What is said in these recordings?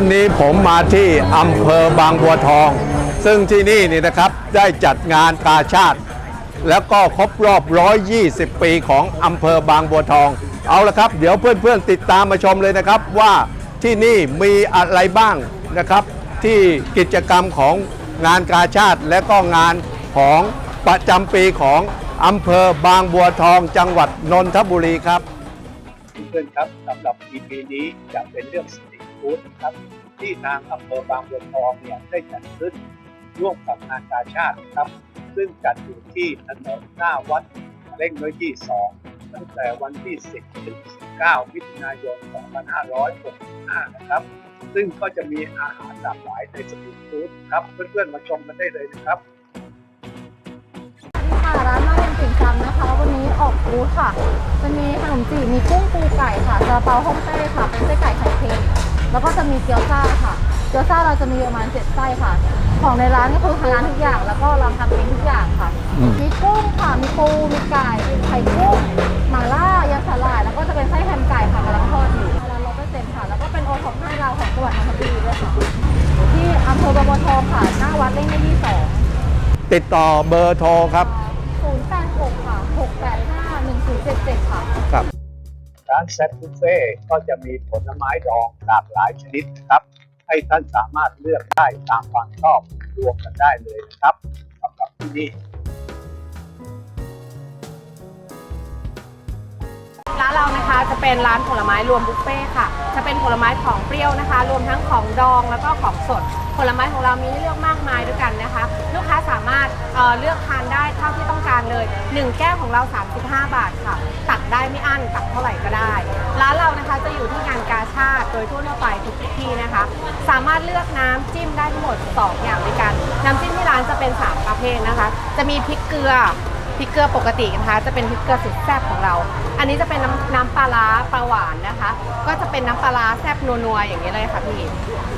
วันนี้ผมมาที่อำเภอบางบัวทอง ซึ่งที่นี่นี่นะครับได้จัดงานกาชาติ แล้วก็ครบรอบ 120 ปีของอำเภอบางบัวทอง เอาละครับ เดี๋ยวเพื่อนๆติดตามมาชมเลยนะครับว่าที่นี่มีอะไรบ้างนะครับ ที่กิจกรรมของงานกาชาติและก็งานของประจำปีของอำเภอบางบัวทองจังหวัดนนทบุรีครับ เพื่อนครับสำหรับ EP นี้จะเป็นเรื่อง ฟู้ดครับที่ทางอำเภอบางบัวทองเนี่ยได้จัดขึ้นร่วมกับงานกาชาติครับ ซึ่งจัดอยู่ที่ถนนหน้าวัดเร่งน้อยที่2ตั้งแต่วันที่ 10 ถึง 19 มิถุนายน 2565 นะครับ ซึ่งก็จะมีอาหารหลากหลายในสตรีทฟู้ดครับ เพื่อนๆ มาชมกันได้เลยนะครับค่ะร้านมาเรียนติ่มซำนะคะ วันนี้ออกบูธค่ะ จะมีขนมจีบมีกุ้งปูไก่ค่ะซาลาเปาฮ่องเต้ค่ะ เป็นไส้ไก่ไข่เค็ม แล้วก็จะมีเกี๊ยวซ่าค่ะ เกี๊ยวซ่าเราจะมีประมาณเจ็ดไส้ค่ะ ของในร้านก็คือทางร้านทุกอย่าง แล้วก็เราทำเองทุกอย่างค่ะ อืม มีกุ้งค่ะ มีปู มีไก่ ไข่กุ้งหม่าล่ายำสลาย แล้วก็จะเป็นไส้แฮมไก่ค่ะกำลังทอดอยู่ร้านเราเปอร์เซ็นต์ค่ะ แล้วก็เป็นโอท็อปให้เราของจังหวัดนนทบุรีด้วยค่ะ ที่อำเภอบางบัวทองค่ะ หน้าวัดเล่งได้ที่สอง ติดต่อเบอร์โทรครับ 086 ร้านแซตบุฟเฟ่ก็จะมีผลไม้ดองหลากหลายชนิดนะครับ ให้ท่านสามารถเลือกได้ตามความชอบรวมกันได้เลยนะครับสำหรับที่นี่ร้านเรานะคะจะเป็นร้านผลไม้รวมบุฟเฟ่ค่ะ จะเป็นผลไม้ของเปรี้ยวนะคะ รวมทั้งของดองแล้วก็ของสด ผลไม้ของเรามีให้เลือกมากมายด้วยกันนะคะ ลูกค้าสามารถเเลือกทานได้เท่าที่ต้องการเลย 1 แก้วของเรา 35 บาทค่ะ ได้ไม่อั้นตักเท่าไหร่ก็ได้ ร้านเรานะคะจะอยู่ที่งานกาชาติโดยทั่วๆไปทุกที่นะคะ สามารถเลือกน้ำจิ้มได้ทั้งหมด 2 อย่างด้วยกัน น้ำจิ้มที่ร้านจะเป็น 3 ประเภทนะคะ จะมีพริกเกลือพริกเกลือปกตินะคะ จะเป็นพริกเกลือสุดแซ่บของเรา อันนี้จะเป็นน้ำน้ำปลาร้าปลาหวานนะคะ ก็จะเป็นน้ำปลาร้าแซ่บนัวๆอย่างนี้เลยค่ะพี่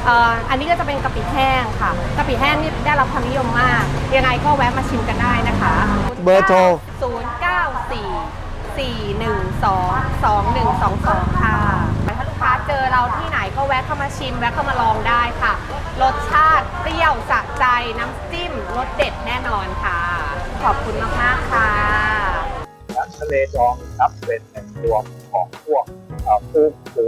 เอ่ออันนี้ก็จะเป็นกะปิแห้งค่ะกะปิแห้งนี่ได้รับความนิยมมาก ยังไงก็แวะมาชิมกันได้นะคะ เบอร์โทร094 412 2122 ค่ะถ้าลูกค้าเจอเราที่ไหนก็แวะเข้ามาชิม แวะเข้ามาลองได้ค่ะ รสชาติเปรี้ยวสะใจน้ำจิ้มรสเด็ดแน่นอนค่ะ ขอบคุณมากๆค่ะร้านทะเลดองนะครับเป็นแหล่งรวมของพวกเอ่อกุ้งปู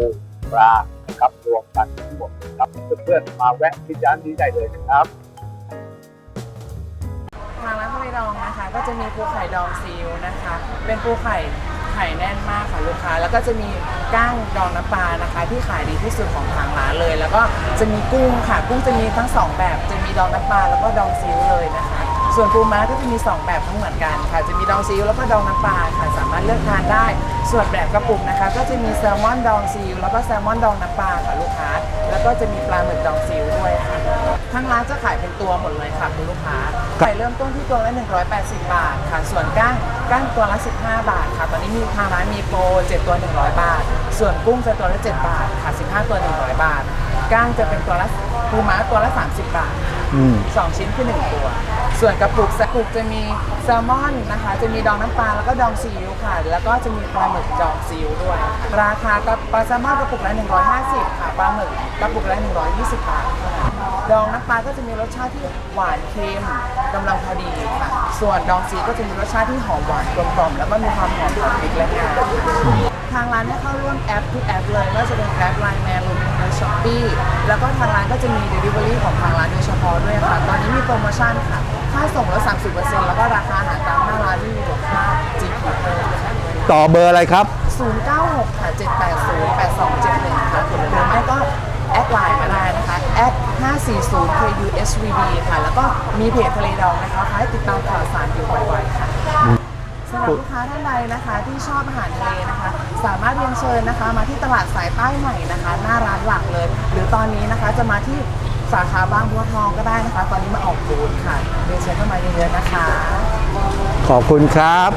ปลานะครับรวมกันทั้งหมดครับเพื่อนๆมาแวะที่ร้านนี้ได้เลยนะครับ ทางร้านทะเลดองนะคะ ก็จะมีปูไข่ดองซีอิ๊วนะคะ เป็นปูไข่ไข่แน่นมากค่ะลูกค้า แล้วก็จะมีก้างดองน้ำปลานะคะ ที่ขายดีที่สุดของทางร้านเลย แล้วก็จะมีกุ้งค่ะ กุ้งจะมีทั้งสองแบบ จะมีดองน้ำปลาแล้วก็ดองซีอิ๊วเลยนะคะ ส่วนปูม้าก็จะมี2แบบทั้งเหมือนกันค่ะ จะมีดองซีอิ๊วแล้วก็ดองน้ำปลาค่ะ สามารถเลือกทานได้ ส่วนแบบกระปุกนะคะ ก็จะมีแซลมอนดองซีอิ๊วแล้วก็แซลมอนดองน้ำปลาค่ะลูกค้า แล้วก็จะมีปลาหมึกดองซีอิ๊วด้วยค่ะ ทางร้านจะขายเป็นตัวหมดเลยค่ะคุณลูกค้าไข่เริ่มต้นที่ตัวละ 180 บาทค่ะ ส่วนก้างก้างตัวละ 15 บาทค่ะ ตอนนี้มีทางร้านมีโปร7ตัว 100 บาท ส่วนกุ้งจะตัวละ 7 บาทค่ะ 15 ตัว 100 บาท ก้างจะเป็นตัวละปูม้าตัวละ 30 บาทอืมสองชิ้นคือ1ตัว ส่วนกระปุกกระปุกจะมีแซลมอนนะคะ จะมีดองน้ำปลาแล้วก็ดองซีอิ๊วค่ะ แล้วก็จะมีปลาหมึกดองซีอิ๊วด้วย ราคากับปลาแซลมอนกระปุกละ 150 ค่ะ ปลาหมึกกระปุกละ 120 บาทค่ะ ดองน้ำปลาก็จะมีรสชาติที่หวานเค็มกำลังพอดีค่ะ ส่วนดองซีก็จะมีรสชาติที่หอมหวานกลมกล่อมแล้วก็มีความหอมของพริกและงาทางร้านได้เข้าร่วมแอปทุกแอปเลยไม่ว่าจะเป็น Grab Line Man รวมถึงช้อปปี้แล้วก็ทางร้านก็จะมี Delivery ของทางร้านโดยเฉพาะด้วยค่ะ ตอนนี้มีโปรโมชั่นค่ะ ค่าส่งลด30%แล้วก็ราคาอาหารตามหน้าร้านที่มีบวกค่า GP เพิ่มค่ะต่อเบอร์อะไรครับ 096ค่ะ780 8271ค่ะหรือไม่ก็ แอดไลน์มาได้นะคะแอด540 KUSVB ค่ะ แล้วก็มีเพจทะเลดองนะคะให้ติดตามข่าวสารอยู่บ่อยๆค่ะสำหรับลูกค้าท่านใดนะคะที่ชอบอาหารทะเลนะคะ สามารถเรียนเชิญนะคะ มาที่ตลาดสายใต้ใหม่นะคะ หน้าร้านหลักเลย หรือตอนนี้นะคะจะมาที่สาขาบางบัวทองก็ได้นะคะ ตอนนี้มาออกบูธค่ะเรียนเชิญเข้ามาเยอะๆนะคะ ขอบคุณครับ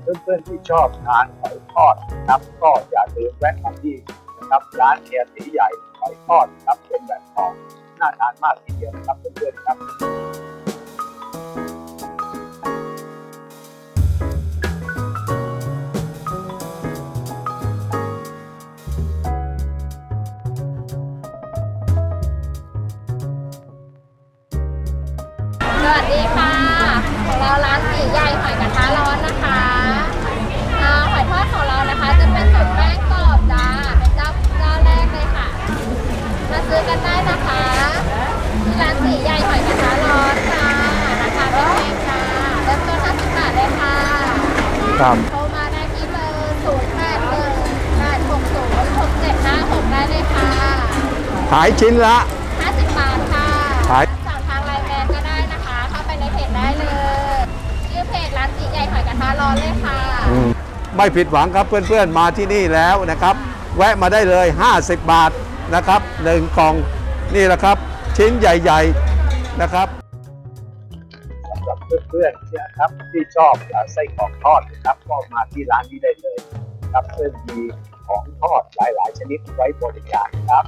เพื่อนๆที่ชอบทานหอยทอดนะครับก็อย่าลืมแวะมาที่นะ ครับร้านเฮียสีใหญ่หอยทอดครับเป็นแบบของน่าทานมากทีเดียวครับเพื่อนๆครับสวัสดีค่ะ ของเราร้านสีใหญ่หอยกระทะร้อนนะคะ ซื้อกันได้นะคะที่ร้านสีใหญ่หอยกระทะร้อนค่ะ ราคาไม่แพงค่ะเริ่มต้น50บาทเลยค่ะครับ โทรมาได้ที่เบอร์0 8 1 8 6 0 6 7 5 6 ได้เลยค่ะ ขายชิ้นละ 50 บาทค่ะขาย สั่งทางไลน์แมนก็ได้นะคะ เข้าไปในเพจได้เลย ชื่อเพจร้านสีใหญ่หอยกระทะร้อนเลยค่ะ อืมไม่ผิดหวังครับเพื่อนๆมาที่นี่แล้วนะครับ แวะมาได้เลย 50 บาท นะครับหนึ่งกล่องนี่แหละครับ ชิ้นใหญ่ๆนะครับสำหรับเพื่อนๆเนี่ยครับที่ชอบไส้กรอกทอดนะครับก็มาที่ร้านนี้ได้เลยครับเพื่อนมีของทอดหลายๆ ชนิดไว้บริการครับ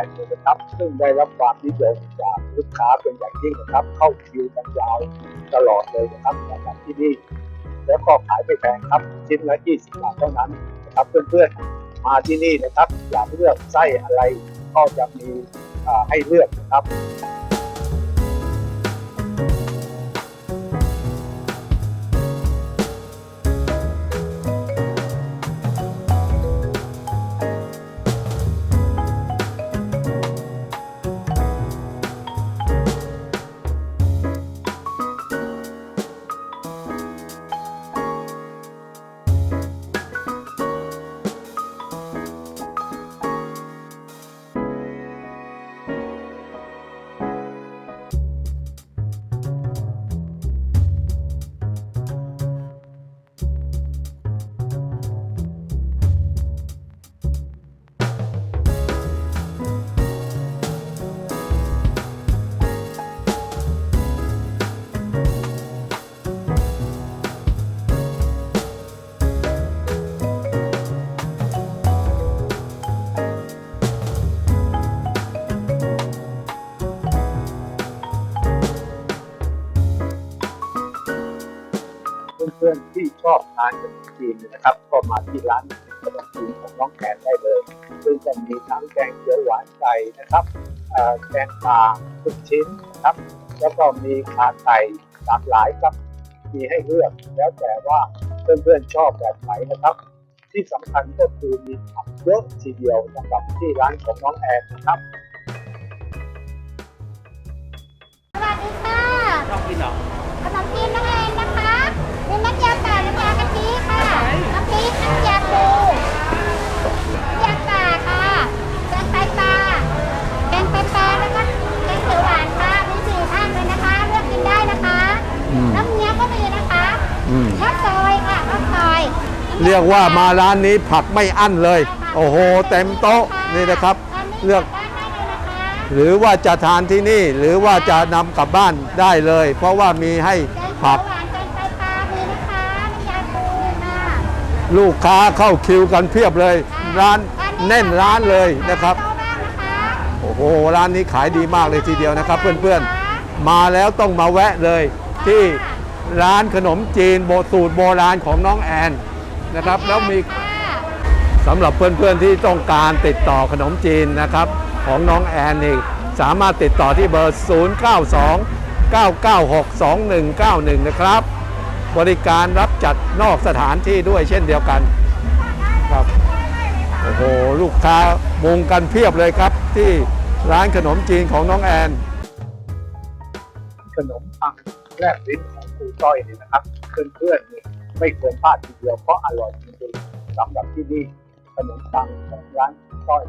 8เลยนะครับ ซึ่งได้รับความนิยมจากลูกค้าเป็นอย่างยิ่งนะครับ เข้าคิวกันยาวตลอดเลยนะครับสำหรับที่นี่ แล้วก็ขายไม่แพงครับ ชิ้นละ 20 บาทเท่านั้นนะครับเพื่อนๆ มาที่นี่นะครับ อยากเลือกไส้อะไรก็จะมีให้เลือกนะครับ อบทานขนมจีนเนยนะครับ ก็มาที่ร้านขนมจีนของน้องแคนได้เลย ซึ่งจะมีทั้งแกงเขียวหวานไก่นะครับเอ่อแกงปลาทุกชิ้นนะครับ แล้วก็มีขาไก่หลากหลายครับ มีให้เลือกแล้วแต่ว่าเพื่อนๆชอบแบบไหนนะครับ ที่สำคัญก็คือมีผักเยอะทีเดียวสำหรับที่ร้านของน้องแอนนะครับสวัสดีค่ะขนมจีนน้องแเรียกว่ามาร้านนี้ผักไม่อั้นเลย โอ้โห เต็มโต๊ะนี่นะครับ เลือก หรือว่าจะทานที่นี่หรือว่าจะนำกลับบ้านได้เลย เพราะว่ามีให้ผัก ลูกค้าเข้าคิวกันเพียบเลยร้านแน่นร้านเลยนะครับโต๊ะบ้างนะคะโอ้โหร้านนี้ขายดีมากเลยทีเดียวนะครับ เพื่อนๆ มาแล้วต้องมาแวะเลยที่ร้านขนมจีนโบสูตรโบราณของน้องแอน นะครับ แล้วมีค่ะสำหรับเพื่อนๆที่ต้องการติดต่อขนมจีนนะครับ ของน้องแอนนี่สามารถติดต่อที่เบอร์ 092 996 2191 นะครับ บริการรับจัดนอกสถานที่ด้วยเช่นเดียวกันครับโอ้โห ลูกค้ามุงกันเพียบเลยครับที่ร้านขนมจีนของน้องแอน ขนมปังแลบลิ้นของครูต้อยเนี่ยนะครับ เพื่อนๆเนี่ย ไม่ควรพลาดทีเดียวเพราะอร่อยจริงๆสำหรับที่นี่ขนมปังของร้านต้อย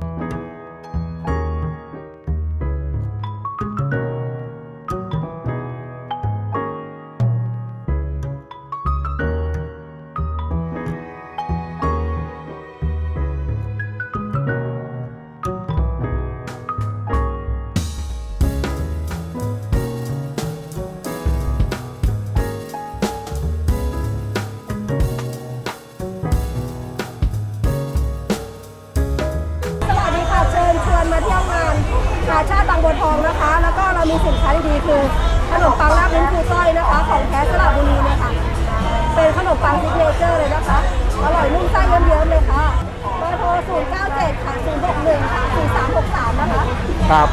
097ค่ะ061ค่ะ4363นะคะครับ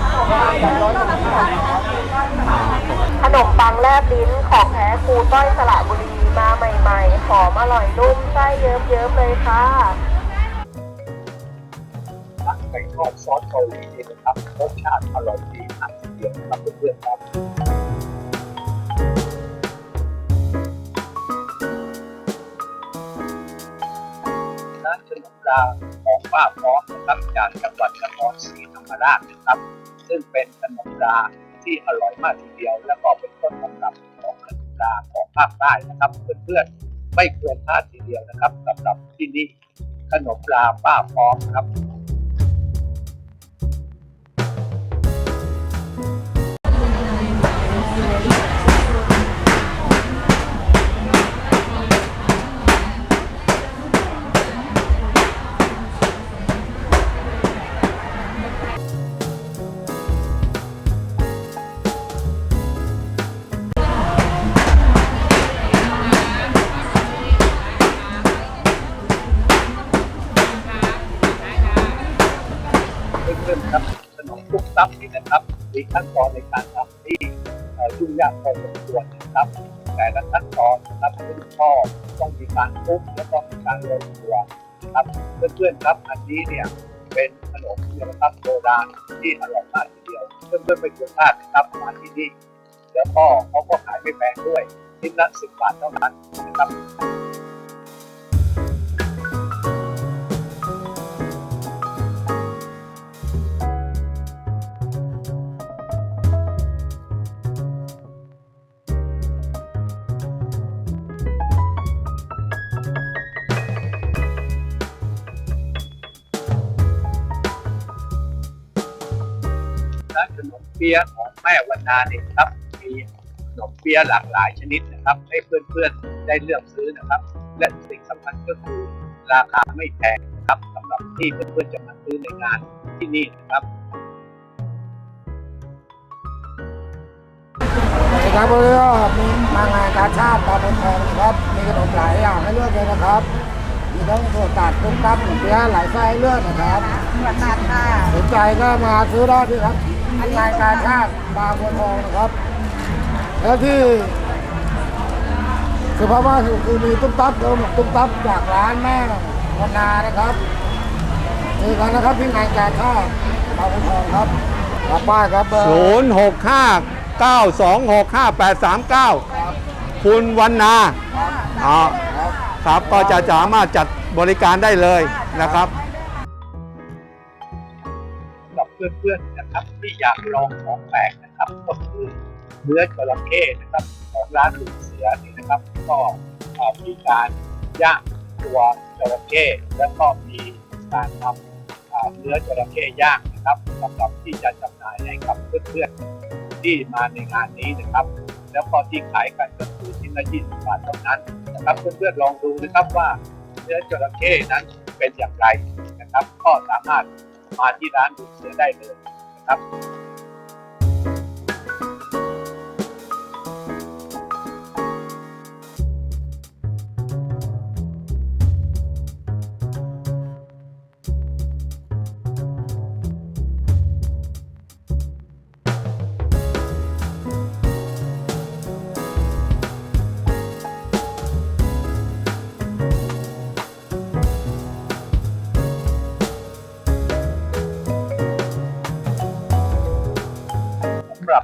ยินดีต้อนรับทุกท่านค่ะขนมปังแลบลิ้นของแท้ครูต้อยสระบุรีมาใหม่ๆหอมอร่อยนุ่มไส้เยิ้มๆเลยค่ะทั้งไก่ทอดซอสเกาหลีนี่นะครับรสชาติอร่อยดีมากทีเดียวนะครับเพื่อนๆครับร้านขนมปลาของ ป้าพร้อมนะครับจากจังหวัดนครศรีธรรมราชนะครับ ซึ่งเป็นขนมปลาที่อร่อยมากทีเดียว แล้วก็เป็นต้นตำรับของขนมปลาของภาคใต้นะครับเพื่อนๆไม่ควรพลาดทีเดียวนะครับสำหรับที่นี่ขนมปลาป้าพร้อมครับ ขั้นตอนในการทำที่ยุ่งยากพอสมควรนะครับ แต่ละขั้นตอนนะครับคุณพ่อต้องมีการคลุกแล้วก็มีการโรยตัวนะครับเพื่อนๆครับอันนี้เนี่ยเป็นขนมที่นะครับโบราณที่อร่อยมากทีเดียวเพื่อนๆไม่ควรพลาดนะครับมาที่นี่แล้วก็เขาก็ขายไม่แพงด้วยชิ้นละสิบบาทเท่านั้นนะครับ เปี๊ยะของแม่วันนาเนี่ยครับมีขนมเปี๊ยะหลากหลายชนิดนะครับ ให้เพื่อนๆได้เลือกซื้อนะครับ และสิ่งสำคัญก็คือราคาไม่แพงนะครับสำหรับที่เพื่อนๆจะมาซื้อในงานที่นี่นะครับครับวันนี้ก็มีมางานการชาติตามเป็นแทนครับ มีขนมหลายอย่างให้เลือกเลยนะครับมีทั้งถั่วตัดตุ้มตับหมูเปี๊ยะหลายไส้ให้เลือกนะครับถั่วตัดค่ะสนใจก็มาซื้อได้ที่ครับ งานการชาติบางบัวทองนะครับ แล้วที่สุภาพว่าสุคือมีตุ้มตับแล้วตุ้มตับจากร้านแม่วันนานะครับนี่กันนะครับที่งานการชาติบางบัวทองครับกลับป้ายครับเบอร์0 6 5 9 2 6 5 8 3 9คุณวันนาอ๋อครับก็จะสามารถจัดบริการได้เลยนะครับะครับที่อยากลองของแปลกนะครับก็คือเนื้อจระเข้นะครับของร้านลุงเสือนี่นะครับก็เอ่อมีการย่างตัวจระเข้แล้วก็มีการทำเนื้อจระเข้ย่างนะครับสำหรับที่จะจำหน่ายให้กับเพื่อนๆที่มาในงานนี้นะครับ แล้วก็ที่ขายกันก็คือชิ้นละ20บาทเท่านั้นนะครับเพื่อนๆลองดูนะครับว่าเนื้อจระเข้นั้นเป็นอย่างไรนะครับ ก็สามารถมาที่ร้านดูเสือได้เลยนะครับ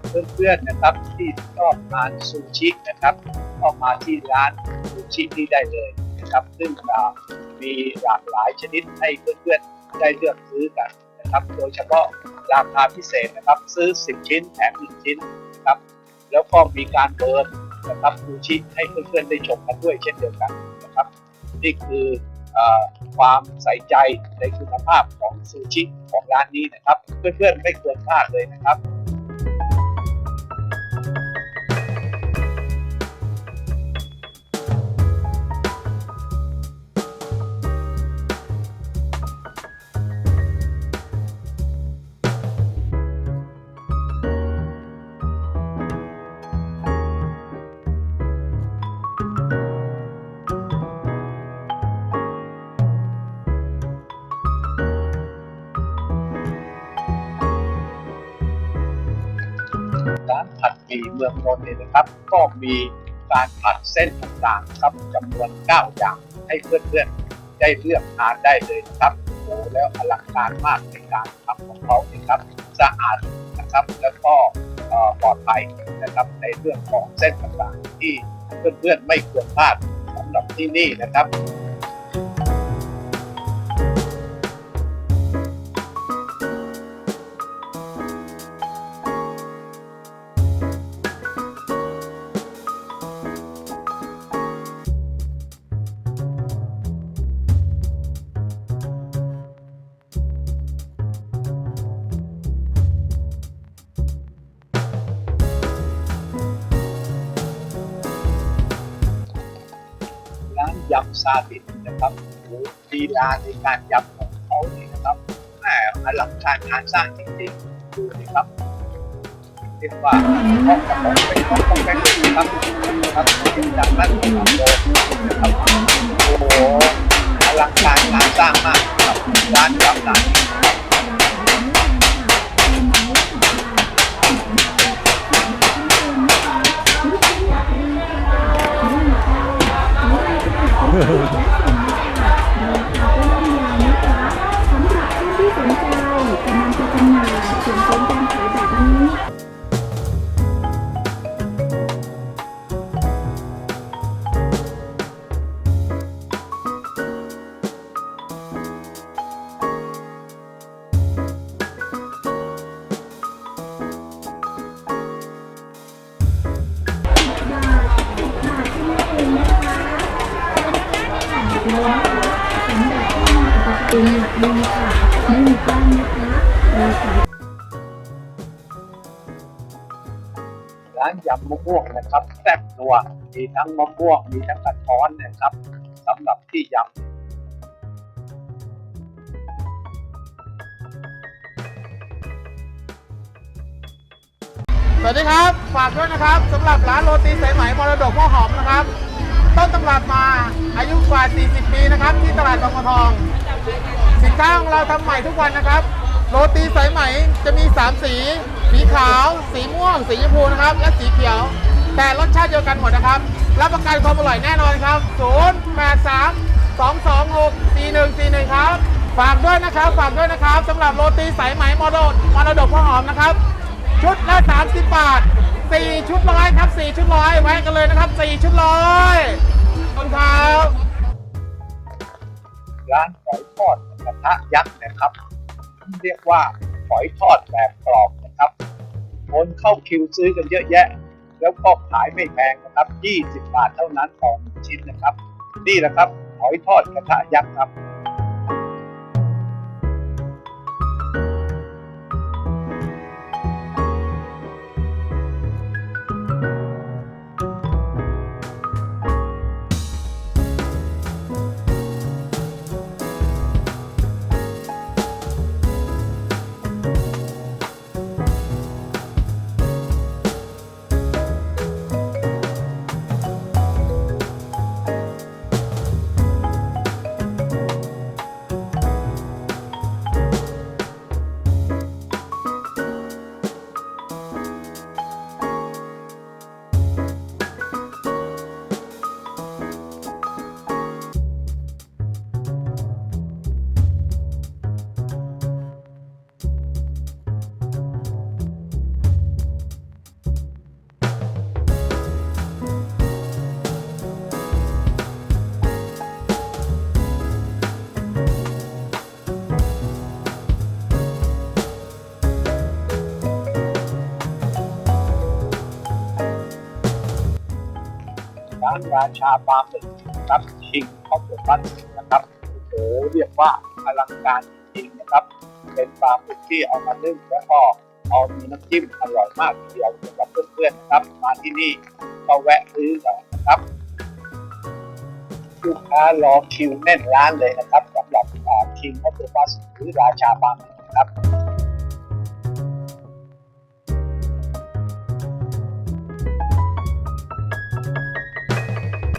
เพื่อนๆนะครับที่ชอบทานซูชินะครับก็มาที่ร้านซูชินี้ได้เลยนะครับ ซึ่งอ่ามีหลากหลายชนิดให้เพื่อนๆได้เลือกซื้อกันนะครับ โดยเฉพาะราคาพิเศษนะครับ ซื้อ 10 ชิ้นแถม1ชิ้นนะครับ แล้วก็มีการเบิร์นนะครับซูชิให้เพื่อนๆได้ชมกันด้วยเช่นเดียวกันนะครับ นี่คือเออความใส่ใจในคุณภาพของซูชิของร้านนี้นะครับ เพื่อนๆไม่ควรพลาดเลยนะครับีเมืองนนท์เนี่ยนะครับ ก็มีการผัดเส้นต่างๆครับจำนวน 9 อย่างให้เพื่อนๆได้เลือกทานได้เลยนะครับโอ้แล้วอลังการมากในการทำของเขาเนี่ยครับสะอาดนะครับแล้วก็ปลอดภัยนะครับในเรื่องของเส้นต่างๆที่เพื่อนๆไม่ควรพลาดสำหรับที่นี่นะครับ ซาดิสนะครับโอ้โหลีลาในการยับของเขานี่นะครับแหมอลังการงานสร้างจริงๆดูนะครับเรียกว่าต้องของเป็นต้องต้องเป็นนะครับนะครับจากนั้นนะครับโอ้ ร้านยำมะม่วงนะครับแซ่บนัวมีทั้งมะม่วงมีทั้งกระท้อนนะครับสำหรับที่ยำสวัสดีครับ ฝากด้วยนะครับสำหรับร้านโรตีสายไหมมรดกพ่อหอมนะครับ ต้นตำรับมาอายุกว่า 40 ปีนะครับ ที่ตลาดบางบัวทอง สินค้าของเราทำใหม่ทุกวันนะครับ โรตีสายไหมจะมี 3 สี สีขาว สีม่วง สีชมพูนะครับ และสีเขียว แต่รสชาติเดียวกันหมดนะครับ รับประกันความอร่อยแน่นอนครับ 0 8 3 2 2 6 4 1 4 1 ครับ ฝากด้วยนะครับ ฝากด้วยนะครับสำหรับโรตีสายไหมมรดกมรดกพ่อหอมนะครับ ชุดละ 30 บาท 4ชุดร้อยครับ4ชุดร้อยแวะกันเลยนะครับ4ชุดร้อยขอบคุณครับร้านหอยทอดกระทะยักษ์นะครับ เรียกว่าหอยทอดแบบกรอบนะครับคนเข้าคิวซื้อกันเยอะแยะ แล้วก็ขายไม่แพงนะครับ 20 บาทเท่านั้นต่องชิ้นนะครับ นี่แหละครับหอยทอดกระทะยักษ์ครับานราชาปลาหมึกนะครับชิงข้าวเปลือกบ้านนะครับโอ้โหเรียกว่าอลังการจริงๆนะครับ เป็นปลาหมึกที่เอามานึ่งแล้วก็เอามีน้ำจิ้มอร่อยมากทีเดียวสำหรับเพื่อนๆนะครับมาที่นี่ก็แวะซื้อหน่อยนะครับลูกค้ารอคิวแน่นร้านเลยนะครับสำหรับชิงข้าวเปลือกบ้านหรือราชาปลาหมึกนะครับ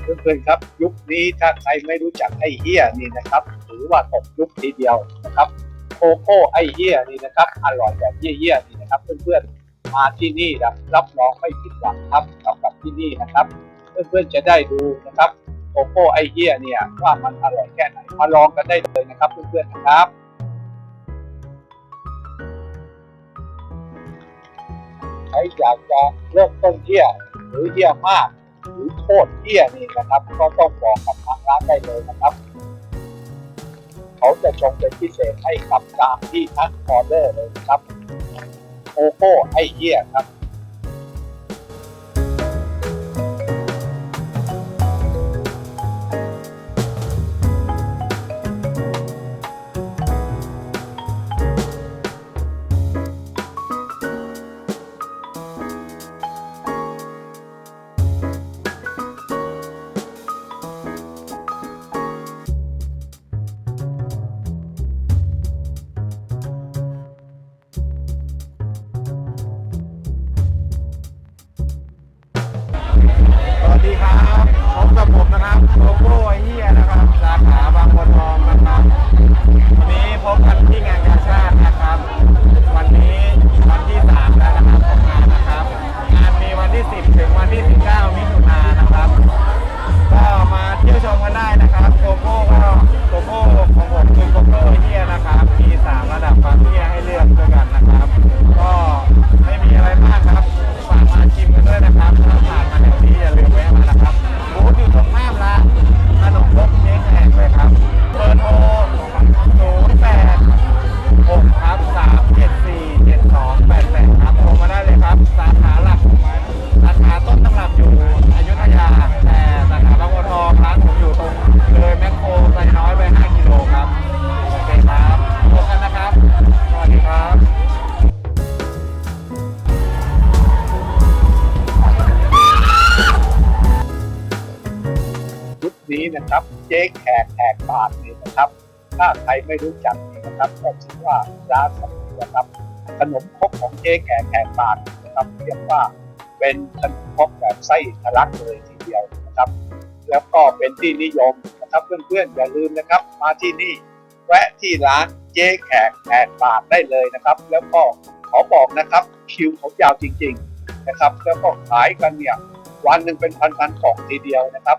เพื่อนๆครับ ยุคนี้ถ้าใครไม่รู้จักไอ้เฮียนี่นะครับถือว่าตกยุคทีเดียวนะครับโคโค่ไอ้เฮียนี่นะครับอร่อยแบบเฮี้ยๆนี่นะครับ เพื่อนๆมาที่นี่นะรับรองไม่ผิดหวังครับสำหรับที่นี่นะครับ เพื่อนๆจะได้ดูนะครับโกโก้ไอเฮียเนี่ยว่ามันอร่อยแค่ไหนมาลองกันได้เลยนะครับเพื่อนๆนะครับ ใครอยากจะเริ่มต้นเที่ยหรือเที่ยมาก หรือโทษเที่ยนี่นะครับ ก็ต้องบอกกับทางร้านได้เลยนะครับ เขาจะชงเป็นพิเศษให้กับตามที่ท่านออเดอร์เลยนะครับโอโก้ไอเยี่ยครับ กแขกบาทนี่นะครับ ถ้าใครไม่รู้จักนี่นะครับก็ถือว่าร้านสมัยนะครับขนมครกของเจ๊แขกแขกบาทนะครับเรียกว่าเป็นขนมครกแบบไส้ทะลักเลยทีเดียวนะครับ แล้วก็เป็นที่นิยมนะครับเพื่อนๆอย่าลืมนะครับ มาที่นี่แวะที่ร้านเจ๊แขกแขกบาทได้เลยนะครับ แล้วก็ขอบอกนะครับคิวเขายาวจริง ๆนะครับ แล้วก็ขายกันเนี่ยวันหนึ่งเป็นพันๆกล่องทีเดียวนะครับ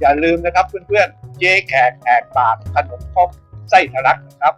อย่าลืมนะครับเพื่อนๆ เจ๊แขกแขกบาทขนมครกไส้ทะลักนะครับ